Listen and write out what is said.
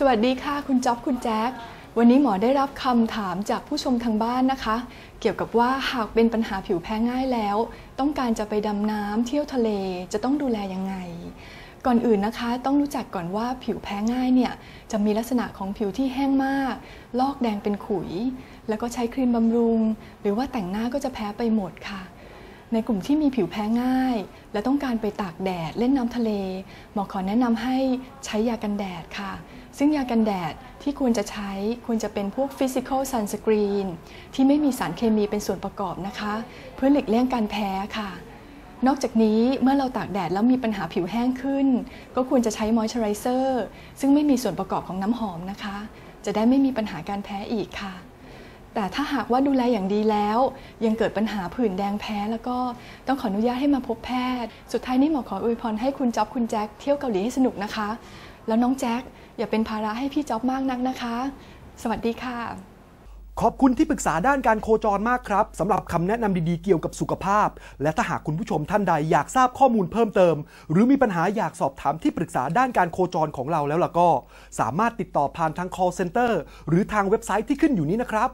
สวัสดีค่ะ คุณจ๊อบคุณแจ๊ควันนี้หมอได้รับคำถามจากผู้ชมทางบ้านนะคะ เกี่ยวกับว่าหากเป็นปัญหาผิวแพ้ง่ายแล้ว ต้องการจะไปดำน้ำเที่ยวทะเลจะต้องดูแลยังไง ก่อนอื่นนะคะ ต้องรู้จักก่อนว่าผิวแพ้ง่ายเนี่ยจะมีลักษณะของผิวที่แห้งมาก ลอกแดงเป็นขุย แล้วก็ใช้ครีมบำรุง หรือว่าแต่งหน้าก็จะแพ้ไปหมดค่ะในกลุ่มที่มีผิวแพ้ง่าย และต้องการไปตากแดดเล่นน้ำทะเล หมอขอแนะนำให้ใช้ยากันแดดค่ะ ซึ่งยากันแดดที่ควรจะใช้ควรจะเป็นพวก Physical Sunscreen ที่ไม่มีสารเคมีเป็นส่วนประกอบนะคะ เพื่อหลีกเลี่ยงการแพ้ค่ะ นอกจากนี้เมื่อเราตากแดดแล้วมีปัญหาผิวแห้งขึ้น ก็ควรจะใช้มอยส์เจอไรเซอร์ซึ่งไม่มีส่วนประกอบของน้ำหอมนะคะ จะได้ไม่มีปัญหาการแพ้อีกค่ะ แต่ถ้าหากว่าดูแลอย่างดีแล้ว ยังเกิดปัญหาผื่นแดงแพ้แล้วก็ต้องขออนุญาตให้มาพบแพทย์ สุดท้ายนี้หมอขออวยพรให้คุณจ๊อบคุณแจ็คเที่ยวเกาหลีให้สนุกนะคะ แล้วน้องแจ็คอย่าเป็นภาระให้พี่จ๊อบมากนักนะคะ สวัสดีค่ะ ขอบคุณที่ปรึกษาด้านการโคจรมากครับสำหรับคำแนะนำดีๆเกี่ยวกับสุขภาพ และถ้าหากคุณผู้ชมท่านใดอยากทราบข้อมูลเพิ่มเติม หรือมีปัญหาอยากสอบถามที่ปรึกษาด้านการโคจรของเราแล้วล่ะก็ สามารถติดต่อผ่านทาง call center หรือทางเว็บไซต์ที่ขึ้นอยู่นี้นะครับ